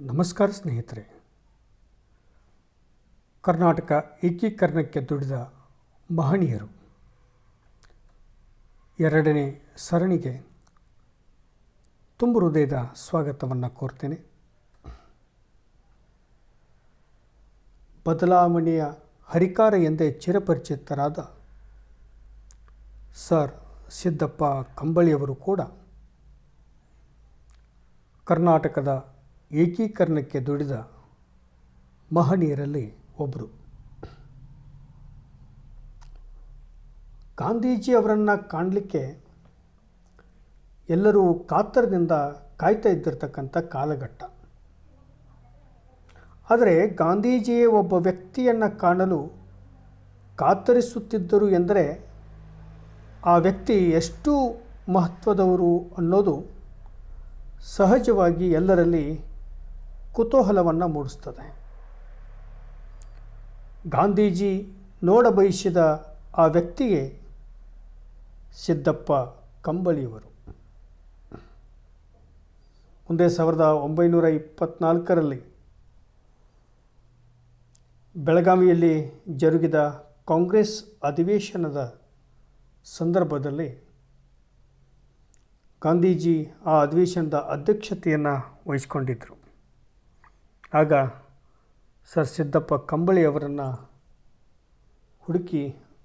ನಮಸ್ಕಾರ ಸ್ನೇಹಿತರೆ. ಕರ್ನಾಟಕ ಏಕೀಕರಣಕ್ಕೆ ದುಡಿದ ಮಹನೀಯರು. ಎರಡನೇ ಸರಣಿಗೆ ತುಂಬು ಹೃದಯದ ಸ್ವಾಗತವನ್ನು ಕೋರ್ತೇನೆ. ಬದಲಾವಣೆಯ ಹರಿಕಾರ ಎಂದೇ ಚಿರಪರಿಚಿತರಾದ ಸರ್ ಸಿದ್ದಪ್ಪ ಕಂಬಳಿಯವರು ಕೂಡ ಕರ್ನಾಟಕದ ಏಕೀಕರಣಕ್ಕೆ ದುಡಿದ ಮಹನೀಯರಲ್ಲಿ ಒಬ್ಬರು ಗಾಂಧೀಜಿ ಅವರನ್ನು ಕಾಣಲಿಕ್ಕೆ ಎಲ್ಲರೂ ಕಾತರದಿಂದ ಕಾಯ್ತಾ ಇದ್ದಿರತಕ್ಕಂಥ ಕಾಲಘಟ್ಟ. ಆದರೆ ಗಾಂಧೀಜಿಯೇ ಒಬ್ಬ ವ್ಯಕ್ತಿಯನ್ನು ಕಾಣಲು ಕಾತರಿಸುತ್ತಿದ್ದರು ಎಂದರೆ ಆ ವ್ಯಕ್ತಿ ಎಷ್ಟು ಮಹತ್ವದವರು ಅನ್ನೋದು ಸಹಜವಾಗಿ ಎಲ್ಲರಲ್ಲಿ ಕುತೂಹಲವನ್ನು ಮೂಡಿಸ್ತದೆ. ಗಾಂಧೀಜಿ ನೋಡ ಬಯಸಿದ ಆ ವ್ಯಕ್ತಿಗೆ ಸಿದ್ದಪ್ಪ ಕಂಬಳಿಯವರು. ಮುಂದೆ ಸಾವಿರದ ಒಂಬೈನೂರ ಇಪ್ಪತ್ತ್ನಾಲ್ಕರಲ್ಲಿ ಬೆಳಗಾವಿಯಲ್ಲಿ ಜರುಗಿದ ಕಾಂಗ್ರೆಸ್ ಅಧಿವೇಶನದ ಸಂದರ್ಭದಲ್ಲಿ ಗಾಂಧೀಜಿ ಆ ಅಧಿವೇಶನದ ಅಧ್ಯಕ್ಷತೆಯನ್ನು ವಹಿಸ್ಕೊಂಡಿದ್ದರು ಆಗ ಸರ್ ಸಿದ್ದಪ್ಪ ಕಂಬಳಿ ಅವರನ್ನು ಹುಡುಕಿ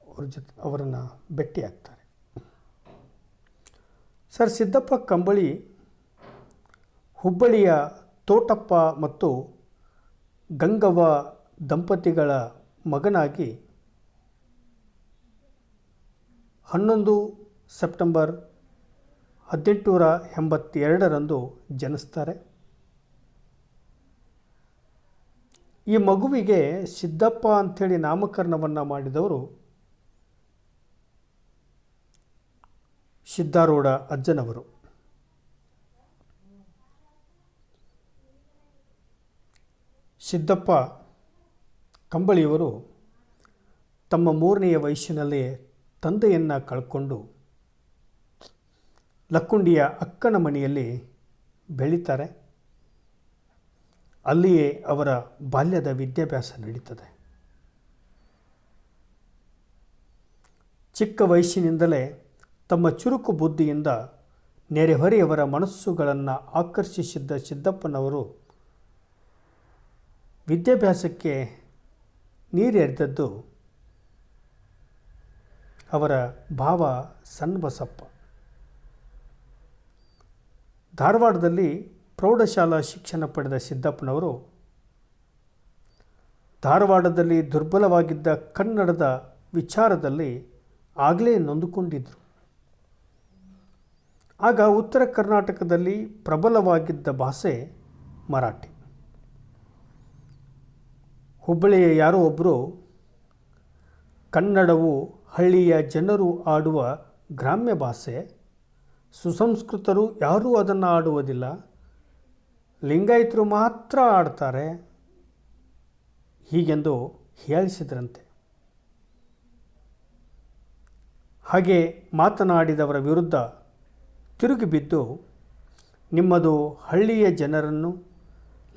ಅವ್ರ ಜೊತೆ ಅವರನ್ನು ಭೇಟಿಯಾಗ್ತಾರೆ ಸರ್ ಸಿದ್ದಪ್ಪ ಕಂಬಳಿ ಹುಬ್ಬಳ್ಳಿಯ ತೋಟಪ್ಪ ಮತ್ತು ಗಂಗವ್ವ ದಂಪತಿಗಳ ಮಗನಾಗಿ ಹನ್ನೊಂದು ಸೆಪ್ಟೆಂಬರ್ ಹದಿನೆಂಟುನೂರ ಎಂಬತ್ತೆರಡರಂದು ಜನಿಸ್ತಾರೆ. ಈ ಮಗುವಿಗೆ ಸಿದ್ದಪ್ಪ ಅಂಥೇಳಿ ನಾಮಕರಣವನ್ನು ಮಾಡಿದವರು ಸಿದ್ಧಾರೂಢ ಅಜ್ಜನವರು. ಸಿದ್ದಪ್ಪ ಕಂಬಳಿಯವರು ತಮ್ಮ ಮೂರನೆಯ ವಯಸ್ಸಿನಲ್ಲಿ ತಂದೆಯನ್ನು ಕಳ್ಕೊಂಡು ಲಕ್ಕುಂಡಿಯ ಅಕ್ಕನ ಮನೆಯಲ್ಲಿ ಬೆಳೀತಾರೆ. ಅಲ್ಲಿಯೇ ಅವರ ಬಾಲ್ಯದ ವಿದ್ಯಾಭ್ಯಾಸ ನಡೀತದೆ. ಚಿಕ್ಕ ವಯಸ್ಸಿನಿಂದಲೇ ತಮ್ಮ ಚುರುಕು ಬುದ್ಧಿಯಿಂದ ನೆರೆಹೊರೆಯವರ ಮನಸ್ಸುಗಳನ್ನು ಆಕರ್ಷಿಸಿದ್ದ ಸಿದ್ದಪ್ಪನವರು ವಿದ್ಯಾಭ್ಯಾಸಕ್ಕೆ ನೀರೆರೆದದ್ದು ಅವರ ಭಾವ ಸಣ್ಣ ಬಸಪ್ಪ ಧಾರವಾಡದಲ್ಲಿ ಪ್ರೌಢಶಾಲಾ ಶಿಕ್ಷಣ ಪಡೆದ ಸಿದ್ದಪ್ಪನವರು, ಧಾರವಾಡದಲ್ಲಿ ದುರ್ಬಲವಾಗಿದ್ದ ಕನ್ನಡದ ವಿಚಾರದಲ್ಲಿ ಆಗಲೇ ನೊಂದುಕೊಂಡಿದ್ದರು ಆಗ ಉತ್ತರ ಕರ್ನಾಟಕದಲ್ಲಿ ಪ್ರಬಲವಾಗಿದ್ದ ಭಾಷೆ ಮರಾಠಿ. ಹುಬ್ಬಳ್ಳಿಯ ಯಾರೋ ಒಬ್ಬರು ಕನ್ನಡವು ಹಳ್ಳಿಯ ಜನರು ಆಡುವ ಗ್ರಾಮ್ಯ ಭಾಷೆ, ಸುಸಂಸ್ಕೃತರು ಯಾರೂ ಅದನ್ನು ಆಡುವುದಿಲ್ಲ ಲಿಂಗಾಯತರು ಮಾತ್ರ ಆಡ್ತಾರೆ ಹೀಗೆಂದು ಹೇಳಿಸಿದ್ರಂತೆ. ಹಾಗೆ ಮಾತನಾಡಿದವರ ವಿರುದ್ಧ ತಿರುಗಿ ಬಿದ್ದು ನಿಮ್ಮದು ಹಳ್ಳಿಯ ಜನರನ್ನು,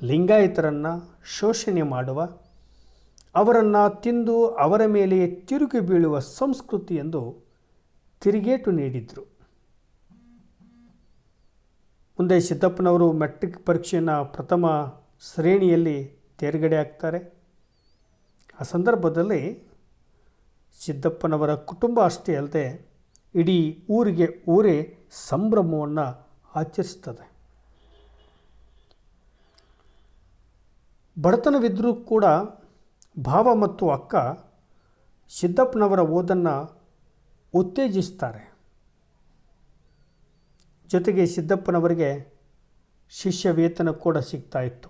ಲಿಂಗಾಯಿತರನ್ನು ಶೋಷಣೆ ಮಾಡುವ, ಅವರನ್ನು ತಿಂದು ಅವರ ಮೇಲೆ ತಿರುಗಿ ಬೀಳುವ ಸಂಸ್ಕೃತಿ ಎಂದು ತಿರುಗೇಟು ನೀಡಿದರು. ಮುಂದೆ ಸಿದ್ದಪ್ಪನವರು ಮೆಟ್ರಿಕ್ ಪರೀಕ್ಷೆಯನ್ನು ಪ್ರಥಮ ಶ್ರೇಣಿಯಲ್ಲಿ ತೇರ್ಗಡೆ ಆಗ್ತಾರೆ ಆ ಸಂದರ್ಭದಲ್ಲಿ ಸಿದ್ದಪ್ಪನವರ ಕುಟುಂಬ ಅಷ್ಟೇ ಅಲ್ಲದೆ ಇಡೀ ಊರಿಗೆ ಊರೇ ಸಂಭ್ರಮವನ್ನು ಆಚರಿಸ್ತದೆ ಬಡತನವಿದ್ದರೂ ಕೂಡ ಭಾವ ಮತ್ತು ಅಕ್ಕ ಸಿದ್ದಪ್ಪನವರ ಓದನ್ನು ಉತ್ತೇಜಿಸ್ತಾರೆ. ಜೊತೆಗೆ ಸಿದ್ದಪ್ಪನವರಿಗೆ ಶಿಷ್ಯ ವೇತನ ಕೂಡ ಸಿಗ್ತಾ ಇತ್ತು.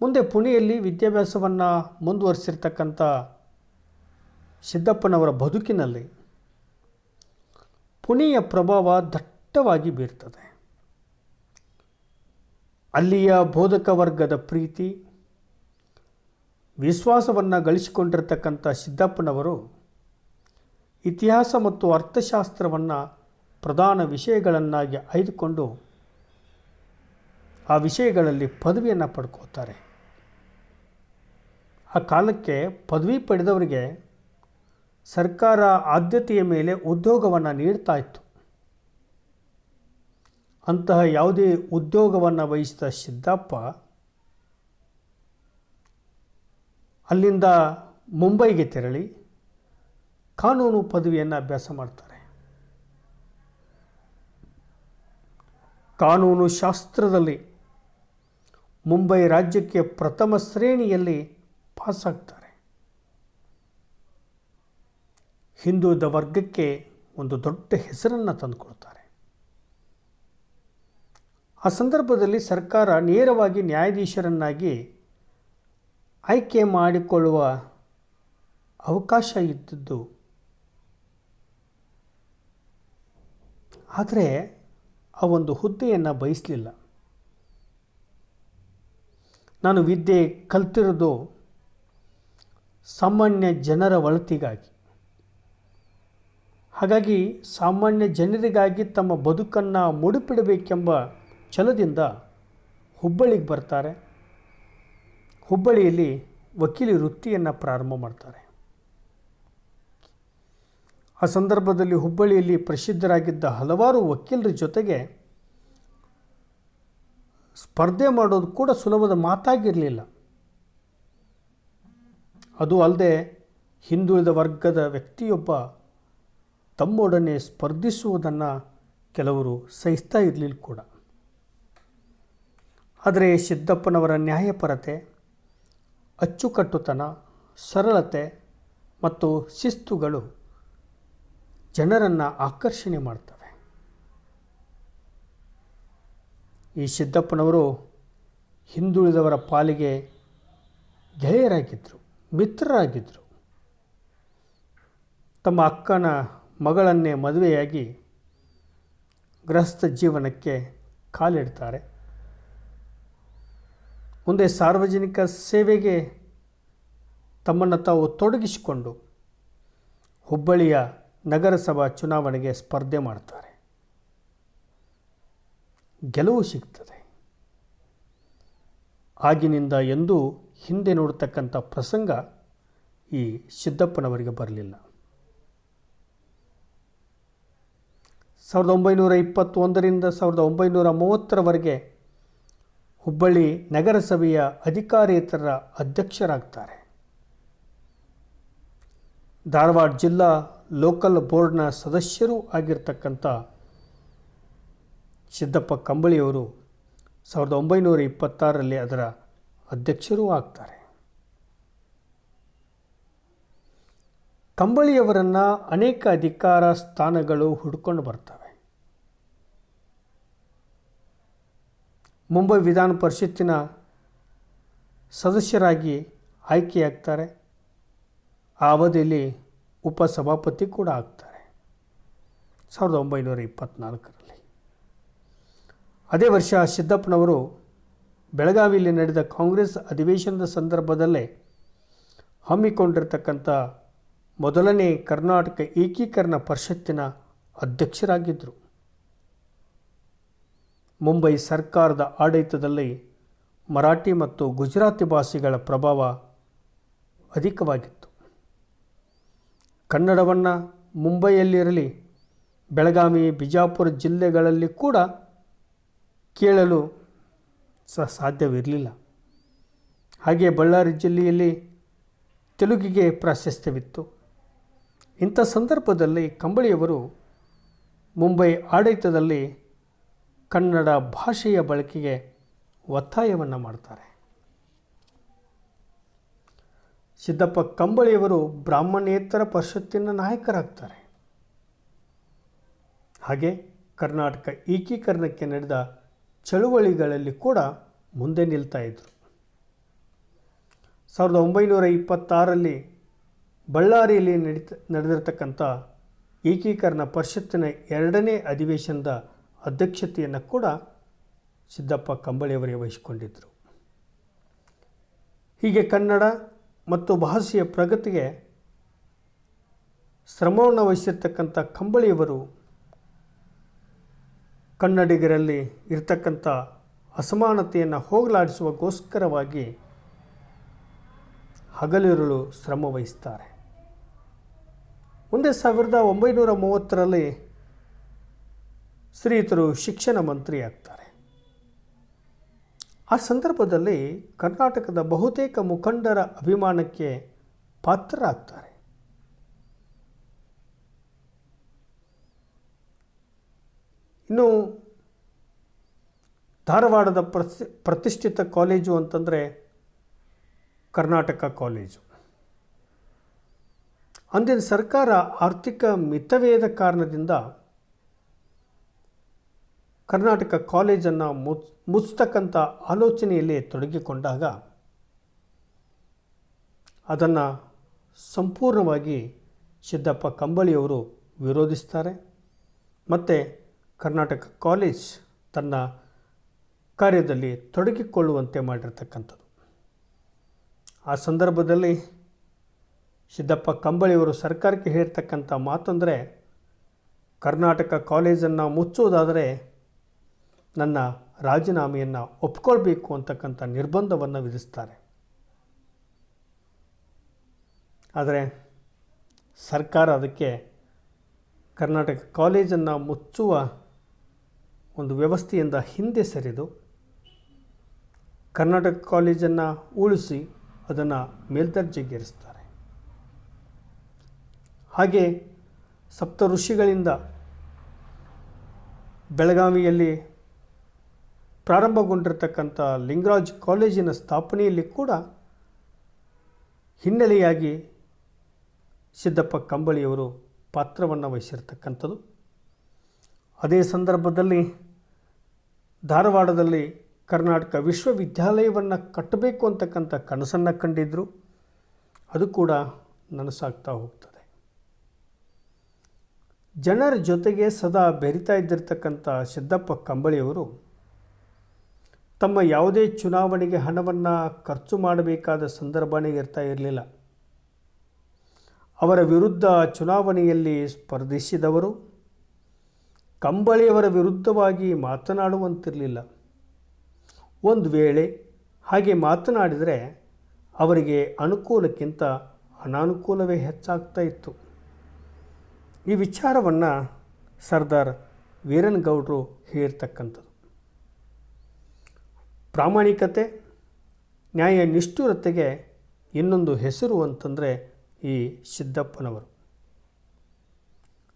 ಮುಂದೆ ಪುಣೆಯಲ್ಲಿ ವಿದ್ಯಾಭ್ಯಾಸವನ್ನು ಮುಂದುವರಿಸಿರ್ತಕ್ಕಂಥ ಸಿದ್ದಪ್ಪನವರ ಬದುಕಿನಲ್ಲಿ ಪುಣೆಯ ಪ್ರಭಾವ ದಟ್ಟವಾಗಿ ಬೀರ್ತದೆ. ಅಲ್ಲಿಯ ಬೋಧಕ ವರ್ಗದ ಪ್ರೀತಿ, ವಿಶ್ವಾಸವನ್ನು ಗಳಿಸಿಕೊಂಡಿರ್ತಕ್ಕಂಥ ಸಿದ್ದಪ್ಪನವರು ಇತಿಹಾಸ ಮತ್ತು ಅರ್ಥಶಾಸ್ತ್ರವನ್ನು ಪ್ರಧಾನ ವಿಷಯಗಳನ್ನಾಗಿ ಆಯ್ದುಕೊಂಡು ಆ ವಿಷಯಗಳಲ್ಲಿ ಪದವಿಯನ್ನು ಪಡ್ಕೋತಾರೆ. ಆ ಕಾಲಕ್ಕೆ ಪದವಿ ಪಡೆದವರಿಗೆ ಸರ್ಕಾರ ಆದ್ಯತೆಯ ಮೇಲೆ ಉದ್ಯೋಗವನ್ನು ನೀಡ್ತಾ ಇತ್ತು. ಅಂತಹ ಯಾವುದೇ ಉದ್ಯೋಗವನ್ನು ವಹಿಸಿದ ಸಿದ್ದಪ್ಪ ಅಲ್ಲಿಂದ ಮುಂಬೈಗೆ ತೆರಳಿ ಕಾನೂನು ಪದವಿಯನ್ನು ಅಭ್ಯಾಸ ಮಾಡ್ತಾರೆ. ಕಾನೂನು ಶಾಸ್ತ್ರದಲ್ಲಿ ಮುಂಬೈ ರಾಜ್ಯಕ್ಕೆ ಪ್ರಥಮ ಶ್ರೇಣಿಯಲ್ಲಿ ಪಾಸಾಗ್ತಾರೆ. ಹಿಂದುಳಿದ ವರ್ಗಕ್ಕೆ ಒಂದು ದೊಡ್ಡ ಹೆಸರನ್ನು ತಂದುಕೊಡ್ತಾರೆ ಆ ಸಂದರ್ಭದಲ್ಲಿ ಸರ್ಕಾರ ನೇರವಾಗಿ ನ್ಯಾಯಾಧೀಶರನ್ನಾಗಿ ಆಯ್ಕೆ ಮಾಡಿಕೊಳ್ಳುವ ಅವಕಾಶ ಇದ್ದದ್ದು. ಆದರೆ ಆ ಒಂದು ಹುದ್ದೆಯನ್ನು ಬಯಸಲಿಲ್ಲ. ನಾನು ವಿದ್ಯೆ ಕಲ್ತಿರೋದು ಸಾಮಾನ್ಯ ಜನರ ಒಳತಿಗಾಗಿ. ಹಾಗಾಗಿ ಸಾಮಾನ್ಯ ಜನರಿಗಾಗಿ ತಮ್ಮ ಬದುಕನ್ನು ಮುಡುಪಿಡಬೇಕೆಂಬ ಛಲದಿಂದ ಹುಬ್ಬಳ್ಳಿಗೆ ಬರ್ತಾರೆ. ಹುಬ್ಬಳ್ಳಿಯಲ್ಲಿ ವಕೀಲಿ ವೃತ್ತಿಯನ್ನು ಪ್ರಾರಂಭ ಮಾಡ್ತಾರೆ. ಆ ಸಂದರ್ಭದಲ್ಲಿ ಹುಬ್ಬಳ್ಳಿಯಲ್ಲಿ ಪ್ರಸಿದ್ಧರಾಗಿದ್ದ ಹಲವಾರು ವಕೀಲರ ಜೊತೆಗೆ ಸ್ಪರ್ಧೆ ಮಾಡೋದು ಕೂಡ ಸುಲಭದ ಮಾತಾಗಿರಲಿಲ್ಲ. ಅದು ಅಲ್ಲದೆ ಹಿಂದುಳಿದ ವರ್ಗದ ವ್ಯಕ್ತಿಯೊಬ್ಬ ತಮ್ಮೊಡನೆ ಸ್ಪರ್ಧಿಸುವುದನ್ನು ಕೆಲವರು ಸಹಿಸ್ತಾ ಇರಲಿಲ್ಲ ಕೂಡ. ಆದರೆ ಸಿದ್ದಪ್ಪನವರ ನ್ಯಾಯಪರತೆ, ಅಚ್ಚುಕಟ್ಟುತನ, ಸರಳತೆ ಮತ್ತು ಶಿಸ್ತುಗಳು ಜನರನ್ನು ಆಕರ್ಷಣೆ ಮಾಡ್ತವೆ. ಈ ಸಿದ್ದಪ್ಪನವರು ಹಿಂದುಳಿದವರ ಪಾಲಿಗೆ ಗೆಳೆಯರಾಗಿದ್ದರು ಮಿತ್ರರಾಗಿದ್ದರು ತಮ್ಮ ಅಕ್ಕನ ಮಗಳನ್ನೇ ಮದುವೆಯಾಗಿ ಗೃಹಸ್ಥ ಜೀವನಕ್ಕೆ ಕಾಲಿಡ್ತಾರೆ. ಮುಂದೆ ಸಾರ್ವಜನಿಕ ಸೇವೆಗೆ ತಮ್ಮನ್ನು ತಾವು ತೊಡಗಿಸಿಕೊಂಡು ಹುಬ್ಬಳ್ಳಿಯ ನಗರಸಭಾ ಚುನಾವಣೆಗೆ ಸ್ಪರ್ಧೆ ಮಾಡ್ತಾರೆ. ಗೆಲುವು ಸಿಗ್ತದೆ. ಆಗಿನಿಂದ ಎಂದೂ ಹಿಂದೆ ನೋಡತಕ್ಕಂಥ ಪ್ರಸಂಗ ಈ ಸಿದ್ದಪ್ಪನವರಿಗೆ ಬರಲಿಲ್ಲ. ಸಾವಿರದ ಒಂಬೈನೂರ ಇಪ್ಪತ್ತೊಂದರಿಂದ ಸಾವಿರದ ಒಂಬೈನೂರ ಮೂವತ್ತರವರೆಗೆ ಹುಬ್ಬಳ್ಳಿ ನಗರಸಭೆಯ ಅಧಿಕಾರೇತರ ಅಧ್ಯಕ್ಷರಾಗ್ತಾರೆ. ಧಾರವಾಡ ಜಿಲ್ಲಾ ಲೋಕಲ್ ಬೋರ್ಡ್ನ ಸದಸ್ಯರೂ ಆಗಿರ್ತಕ್ಕಂಥ ಸಿದ್ದಪ್ಪ ಕಂಬಳಿಯವರು ಸಾವಿರದ ಒಂಬೈನೂರ ಇಪ್ಪತ್ತಾರರಲ್ಲಿ ಅದರ ಅಧ್ಯಕ್ಷರೂ ಆಗ್ತಾರೆ. ಕಂಬಳಿಯವರನ್ನು ಅನೇಕ ಅಧಿಕಾರ ಸ್ಥಾನಗಳು ಹುಡ್ಕೊಂಡು ಬರ್ತವೆ. ಮುಂಬೈ ವಿಧಾನ ಪರಿಷತ್ತಿನ ಸದಸ್ಯರಾಗಿ ಆಯ್ಕೆಯಾಗ್ತಾರೆ. ಆ ಅವಧಿಯಲ್ಲಿ ಉಪಸಭಾಪತಿ ಕೂಡ ಆಗ್ತಾರೆ. ಸಾವಿರದ ಒಂಬೈನೂರ ಇಪ್ಪತ್ತ್ನಾಲ್ಕರಲ್ಲಿ ಅದೇ ವರ್ಷ ಸಿದ್ದಪ್ಪನವರು ಬೆಳಗಾವಿಯಲ್ಲಿ ನಡೆದ ಕಾಂಗ್ರೆಸ್ ಅಧಿವೇಶನದ ಸಂದರ್ಭದಲ್ಲೇ ಹಮ್ಮಿಕೊಂಡಿರ್ತಕ್ಕಂಥ ಮೊದಲನೇ ಕರ್ನಾಟಕ ಏಕೀಕರಣ ಪರಿಷತ್ತಿನ ಅಧ್ಯಕ್ಷರಾಗಿದ್ದರು. ಮುಂಬೈ ಸರ್ಕಾರದ ಆಡಳಿತದಲ್ಲಿ ಮರಾಠಿ ಮತ್ತು ಗುಜರಾತಿ ಭಾಷೆಗಳ ಪ್ರಭಾವ ಅಧಿಕವಾಗಿತ್ತು. ಕನ್ನಡವನ್ನು ಮುಂಬೈಯಲ್ಲಿರಲಿ, ಬೆಳಗಾವಿ, ಬಿಜಾಪುರ ಜಿಲ್ಲೆಗಳಲ್ಲಿ ಕೂಡ ಕೇಳಲು ಸಹ ಸಾಧ್ಯವಿರಲಿಲ್ಲ. ಹಾಗೆ ಬಳ್ಳಾರಿ ಜಿಲ್ಲೆಯಲ್ಲಿ ತೆಲುಗಿಗೆ ಪ್ರಾಶಸ್ತ್ಯವಿತ್ತು ಇಂಥ ಸಂದರ್ಭದಲ್ಲಿ ಕಂಬಳಿಯವರು ಮುಂಬೈ ಆಡಳಿತದಲ್ಲಿ ಕನ್ನಡ ಭಾಷೆಯ ಬಳಕೆಗೆ ಒತ್ತಾಯವನ್ನು ಮಾಡ್ತಾರೆ. ಸಿದ್ದಪ್ಪ ಕಂಬಳಿಯವರು ಬ್ರಾಹ್ಮಣೇತರ ಪರಿಷತ್ತಿನ ನಾಯಕರಾಗ್ತಾರೆ. ಹಾಗೆ ಕರ್ನಾಟಕ ಏಕೀಕರಣಕ್ಕೆ ನಡೆದ ಚಳುವಳಿಗಳಲ್ಲಿ ಕೂಡ ಮುಂದೆ ನಿಲ್ತಾ ಇದ್ದರು ಸಾವಿರದ ಒಂಬೈನೂರ ಇಪ್ಪತ್ತಾರಲ್ಲಿ ಬಳ್ಳಾರಿಯಲ್ಲಿ ನಡೀತ, ನಡೆದಿರ್ತಕ್ಕಂಥ ಏಕೀಕರಣ ಪರಿಷತ್ತಿನ ಎರಡನೇ ಅಧಿವೇಶನದ ಅಧ್ಯಕ್ಷತೆಯನ್ನು ಕೂಡ ಸಿದ್ದಪ್ಪ ಕಂಬಳಿಯವರೇ ವಹಿಸಿಕೊಂಡಿದ್ದರು ಹೀಗೆ ಕನ್ನಡ ಮತ್ತು ಭಾಷೆಯ ಪ್ರಗತಿಗೆ ಶ್ರಮವನ್ನು ವಹಿಸಿರ್ತಕ್ಕಂಥ ಕಂಬಳಿಯವರು ಕನ್ನಡಿಗರಲ್ಲಿ ಇರತಕ್ಕಂಥ ಅಸಮಾನತೆಯನ್ನು ಹೋಗಲಾಡಿಸುವಗೋಸ್ಕರವಾಗಿ ಹಗಲಿರುಳು ಶ್ರಮ ವಹಿಸ್ತಾರೆ. ಮುಂದೆ ಸಾವಿರದ ಒಂಬೈನೂರ ಮೂವತ್ತರಲ್ಲಿ ಶ್ರೀಯುತರು ಶಿಕ್ಷಣ ಮಂತ್ರಿ ಆಗ್ತಾರೆ ಆ ಸಂದರ್ಭದಲ್ಲಿ ಕರ್ನಾಟಕದ ಬಹುತೇಕ ಮುಖಂಡರ ಅಭಿಮಾನಕ್ಕೆ ಪಾತ್ರರಾಗ್ತಾರೆ. ಇನ್ನು ಧಾರವಾಡದ ಪ್ರತಿ, ಪ್ರತಿಷ್ಠಿತ ಕಾಲೇಜು ಅಂತಂದರೆ ಕರ್ನಾಟಕ ಕಾಲೇಜು. ಅಂದಿನ ಸರ್ಕಾರ ಆರ್ಥಿಕ ಮಿತವೇದ ಕಾರಣದಿಂದ ಕರ್ನಾಟಕ ಕಾಲೇಜನ್ನು ಮುಚ್ ಮುಚ್ಚತಕ್ಕಂಥ ಆಲೋಚನೆಯಲ್ಲಿ ತೊಡಗಿಕೊಂಡಾಗ ಅದನ್ನು ಸಂಪೂರ್ಣವಾಗಿ ಸಿದ್ದಪ್ಪ ಕಂಬಳಿಯವರು ವಿರೋಧಿಸ್ತಾರೆ. ಮತ್ತು ಕರ್ನಾಟಕ ಕಾಲೇಜ್ ತನ್ನ ಕಾರ್ಯದಲ್ಲಿ ತೊಡಗಿಕೊಳ್ಳುವಂತೆ ಮಾಡಿರ್ತಕ್ಕಂಥದ್ದು. ಆ ಸಂದರ್ಭದಲ್ಲಿ ಸಿದ್ದಪ್ಪ ಕಂಬಳಿಯವರು ಸರ್ಕಾರಕ್ಕೆ ಹೇಳ್ತಕ್ಕಂಥ ಮಾತಂದರೆ, ಕರ್ನಾಟಕ ಕಾಲೇಜನ್ನು ಮುಚ್ಚುವುದಾದರೆ ನನ್ನ ರಾಜೀನಾಮೆಯನ್ನು ಒಪ್ಕೊಳ್ಬೇಕು ಅಂತಕ್ಕಂಥ ನಿರ್ಬಂಧವನ್ನು ವಿಧಿಸ್ತಾರೆ. ಆದರೆ ಸರ್ಕಾರ ಅದಕ್ಕೆ ಕರ್ನಾಟಕ ಕಾಲೇಜನ್ನು ಮುಚ್ಚುವ ಒಂದು ವ್ಯವಸ್ಥೆಯಿಂದ ಹಿಂದೆ ಸರಿದು ಕರ್ನಾಟಕ ಕಾಲೇಜನ್ನು ಉಳಿಸಿ ಅದನ್ನು ಮೇಲ್ದರ್ಜೆಗೇರಿಸ್ತಾರೆ. ಹಾಗೆ ಸಪ್ತ ಋಷಿಗಳಿಂದ ಬೆಳಗಾವಿಯಲ್ಲಿ ಪ್ರಾರಂಭಗೊಂಡಿರತಕ್ಕಂಥ ಲಿಂಗರಾಜ್ ಕಾಲೇಜಿನ ಸ್ಥಾಪನೆಯಲ್ಲಿ ಕೂಡ ಹಿನ್ನೆಲೆಯಾಗಿ ಸಿದ್ದಪ್ಪ ಕಂಬಳಿಯವರು ಪಾತ್ರವನ್ನು ವಹಿಸಿರ್ತಕ್ಕಂಥದ್ದು. ಅದೇ ಸಂದರ್ಭದಲ್ಲಿ ಧಾರವಾಡದಲ್ಲಿ ಕರ್ನಾಟಕ ವಿಶ್ವವಿದ್ಯಾಲಯವನ್ನು ಕಟ್ಟಬೇಕು ಅಂತಕ್ಕಂಥ ಕನಸನ್ನು ಕಂಡಿದ್ದರು ಅದು ಕೂಡ ನನಸಾಗ್ತಾ ಹೋಗ್ತದೆ. ಜನರ ಜೊತೆಗೆ ಸದಾ ಬೆರಿತಾ ಇದ್ದಿರ್ತಕ್ಕಂಥ ಸಿದ್ದಪ್ಪ ಕಂಬಳಿಯವರು ತಮ್ಮ ಯಾವುದೇ ಚುನಾವಣೆಗೆ ಹಣವನ್ನು ಖರ್ಚು ಮಾಡಬೇಕಾದ ಸಂದರ್ಭನೇ ಇರ್ತಾ ಇರಲಿಲ್ಲ. ಅವರ ವಿರುದ್ಧ ಚುನಾವಣೆಯಲ್ಲಿ ಸ್ಪರ್ಧಿಸಿದವರು ಕಂಬಳಿಯವರ ವಿರುದ್ಧವಾಗಿ ಮಾತನಾಡುವಂತಿರಲಿಲ್ಲ. ಒಂದು ವೇಳೆ ಹಾಗೆ ಮಾತನಾಡಿದರೆ ಅವರಿಗೆ ಅನುಕೂಲಕ್ಕಿಂತ ಅನಾನುಕೂಲವೇ ಹೆಚ್ಚಾಗ್ತಾ ಇತ್ತು. ಈ ವಿಚಾರವನ್ನು ಸರ್ದಾರ್ ವೀರನ್ ವೀರನಗೌಡರು ಹೇಳಿರ್ತಕ್ಕಂಥದ್ದು ಪ್ರಾಮಾಣಿಕತೆ, ನ್ಯಾಯ ನಿಷ್ಠುರತೆಗೆ ಇನ್ನೊಂದು ಹೆಸರು ಅಂತಂದರೆ ಈ ಸಿದ್ದಪ್ಪನವರು.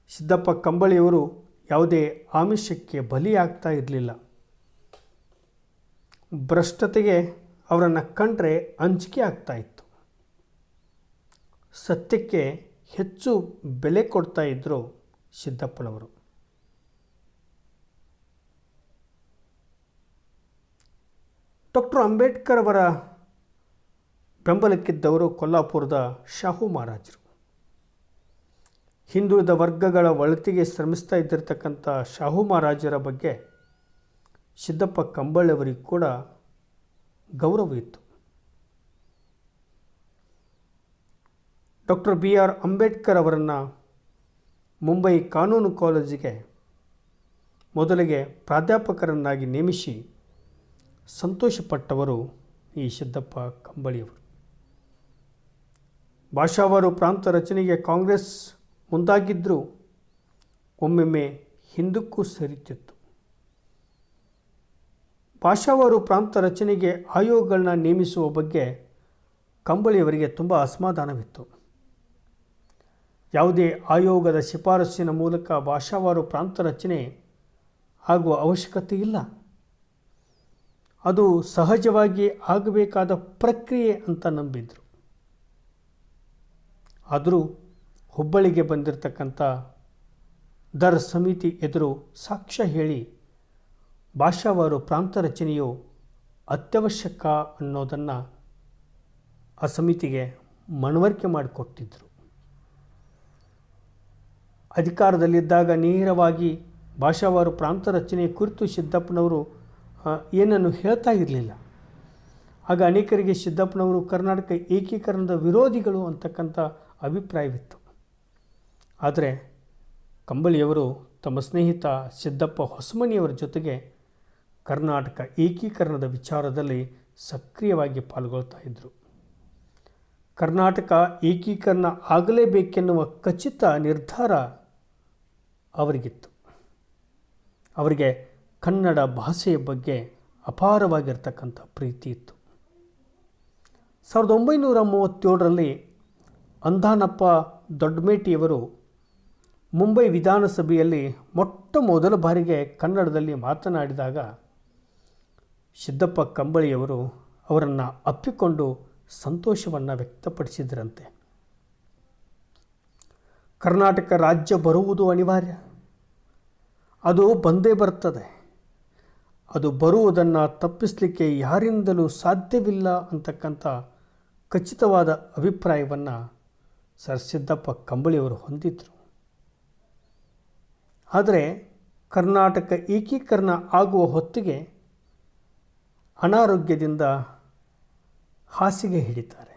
ಸಿದ್ದಪ್ಪ ಕಂಬಳಿಯವರು ಯಾವುದೇ ಆಮಿಷಕ್ಕೆ ಬಲಿಯಾಗ್ತಾ ಇರಲಿಲ್ಲ. ಭ್ರಷ್ಟತೆಗೆ ಅವರನ್ನು ಕಂಡ್ರೆ ಅಂಜಿಕೆ ಆಗ್ತಾ ಇತ್ತು. ಸತ್ಯಕ್ಕೆ ಹೆಚ್ಚು ಬೆಲೆ ಕೊಡ್ತಾ ಇದ್ದರು ಸಿದ್ದಪ್ಪನವರು. ಡಾಕ್ಟರ್ ಅಂಬೇಡ್ಕರ್ ಅವರ ಬೆಂಬಲಕ್ಕಿದ್ದವರು ಕೊಲ್ಲಾಪುರದ ಶಾಹು ಮಹಾರಾಜರು. ಹಿಂದುಳಿದ ವರ್ಗಗಳ ಒಳತಿಗೆ ಶ್ರಮಿಸ್ತಾ ಇದ್ದಿರತಕ್ಕಂಥ ಶಾಹು ಮಹಾರಾಜರ ಬಗ್ಗೆ ಸಿದ್ದಪ್ಪ ಕಂಬಳಿಯವರಿಗೆ ಕೂಡ ಗೌರವ ಇತ್ತು. ಡಾಕ್ಟರ್ ಬಿ ಆರ್ ಅಂಬೇಡ್ಕರ್ ಅವರನ್ನು ಮುಂಬೈ ಕಾನೂನು ಕಾಲೇಜಿಗೆ ಮೊದಲಿಗೆ ಪ್ರಾಧ್ಯಾಪಕರನ್ನಾಗಿ ನೇಮಿಸಿ ಸಂತೋಷಪಟ್ಟವರು ಈ ಸಿದ್ದಪ್ಪ ಕಂಬಳಿಯವರು. ಭಾಷಾವಾರು ಪ್ರಾಂತ ರಚನೆಗೆ ಕಾಂಗ್ರೆಸ್ ಮುಂದಾಗಿದ್ದರೂ ಒಮ್ಮೆಮ್ಮೆ ಹಿಂದಕ್ಕೂ ಸರಿತಿತ್ತು. ಭಾಷಾವಾರು ಪ್ರಾಂತ ರಚನೆಗೆ ಆಯೋಗಗಳನ್ನ ನೇಮಿಸುವ ಬಗ್ಗೆ ಕಂಬಳಿಯವರಿಗೆ ತುಂಬ ಅಸಮಾಧಾನವಿತ್ತು. ಯಾವುದೇ ಆಯೋಗದ ಶಿಫಾರಸ್ಸಿನ ಮೂಲಕ ಭಾಷಾವಾರು ಪ್ರಾಂತ ರಚನೆ ಆಗುವ ಅವಶ್ಯಕತೆ ಇಲ್ಲ. ಅದು ಸಹಜವಾಗಿ ಆಗಬೇಕಾದ ಪ್ರಕ್ರಿಯೆ ಅಂತ ನಂಬಿದ್ರು. ಆದರೂ ಹುಬ್ಬಳ್ಳಿಗೆ ಬಂದಿರತಕ್ಕಂಥ ದರ್ ಸಮಿತಿ ಎದುರು ಸಾಕ್ಷ್ಯ ಹೇಳಿ ಭಾಷಾವಾರು ಪ್ರಾಂತ ರಚನೆಯು ಅತ್ಯವಶ್ಯಕ ಅನ್ನೋದನ್ನು ಆ ಸಮಿತಿಗೆ ಮನವರಿಕೆ ಮಾಡಿಕೊಟ್ಟಿದ್ದರು ಅಧಿಕಾರದಲ್ಲಿದ್ದಾಗ ನೇರವಾಗಿ ಭಾಷಾವಾರು ಪ್ರಾಂತ ರಚನೆ ಕುರಿತು ಸಿದ್ದಪ್ಪನವರು ಏನನ್ನು ಹೇಳ್ತಾ ಇರಲಿಲ್ಲ. ಆಗ ಅನೇಕರಿಗೆ ಸಿದ್ದಪ್ಪನವರು ಕರ್ನಾಟಕ ಏಕೀಕರಣದ ವಿರೋಧಿಗಳು ಅಂತಕ್ಕಂಥ ಅಭಿಪ್ರಾಯವಿತ್ತು. ಆದರೆ ಕಂಬಳಿಯವರು ತಮ್ಮ ಸ್ನೇಹಿತ ಸಿದ್ದಪ್ಪ ಹೊಸಮನಿಯವರ ಜೊತೆಗೆ ಕರ್ನಾಟಕ ಏಕೀಕರಣದ ವಿಚಾರದಲ್ಲಿ ಸಕ್ರಿಯವಾಗಿ ಪಾಲ್ಗೊಳ್ತಾ ಇದ್ದರು ಕರ್ನಾಟಕ ಏಕೀಕರಣ ಆಗಲೇಬೇಕೆನ್ನುವ ಖಚಿತ ನಿರ್ಧಾರ ಅವರಿಗಿತ್ತು. ಅವರಿಗೆ ಕನ್ನಡ ಭಾಷೆಯ ಬಗ್ಗೆ ಅಪಾರವಾಗಿರ್ತಕ್ಕಂಥ ಪ್ರೀತಿ ಇತ್ತು. ಸಾವಿರದ ಒಂಬೈನೂರ ಮೂವತ್ತೇಳರಲ್ಲಿ ಅಂದಾನಪ್ಪ ದೊಡ್ಡಮೇಟಿಯವರು ಮುಂಬೈ ವಿಧಾನಸಭೆಯಲ್ಲಿ ಮೊಟ್ಟ ಮೊದಲ ಬಾರಿಗೆ ಕನ್ನಡದಲ್ಲಿ ಮಾತನಾಡಿದಾಗ ಸಿದ್ದಪ್ಪ ಕಂಬಳಿಯವರು ಅವರನ್ನು ಅಪ್ಪಿಕೊಂಡು ಸಂತೋಷವನ್ನು ವ್ಯಕ್ತಪಡಿಸಿದ್ರಂತೆ. ಕರ್ನಾಟಕ ರಾಜ್ಯ ಬರುವುದು ಅನಿವಾರ್ಯ. ಅದು ಬಂದೇ ಬರ್ತದೆ. ಅದು ಬರುವುದನ್ನು ತಪ್ಪಿಸಲಿಕ್ಕೆ ಯಾರಿಂದಲೂ ಸಾಧ್ಯವಿಲ್ಲ ಅಂತಕ್ಕಂಥ ಖಚಿತವಾದ ಅಭಿಪ್ರಾಯವನ್ನು ಸರ್ ಸಿದ್ದಪ್ಪ ಕಂಬಳಿಯವರು ಹೊಂದಿದ್ದರು ಆದರೆ ಕರ್ನಾಟಕ ಏಕೀಕರಣ ಆಗುವ ಹೊತ್ತಿಗೆ ಅನಾರೋಗ್ಯದಿಂದ ಹಾಸಿಗೆ ಹಿಡಿತಾರೆ.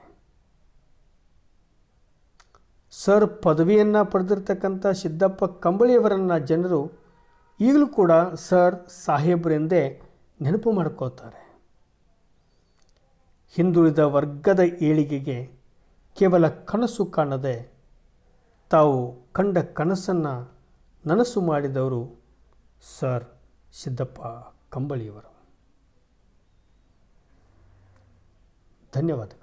ಸರ್ ಪದವಿಯನ್ನು ಪಡೆದಿರ್ತಕ್ಕಂಥ ಸಿದ್ದಪ್ಪ ಕಂಬಳಿಯವರನ್ನು ಜನರು ಈಗಲೂ ಕೂಡ ಸರ್ ಸಾಹೇಬ್ರೆಂದೇ ನೆನಪು ಮಾಡ್ಕೋತಾರೆ ಹಿಂದುಳಿದ ವರ್ಗದ ಏಳಿಗೆಗೆ ಕೇವಲ ಕನಸು ಕಾಣದೆ ತಾವು ಕಂಡ ಕನಸನ್ನು ನನಸು ಮಾಡಿದವರು ಸರ್ ಸಿದ್ದಪ್ಪ ಕಂಬಳಿಯವರು. ಧನ್ಯವಾದಗಳು.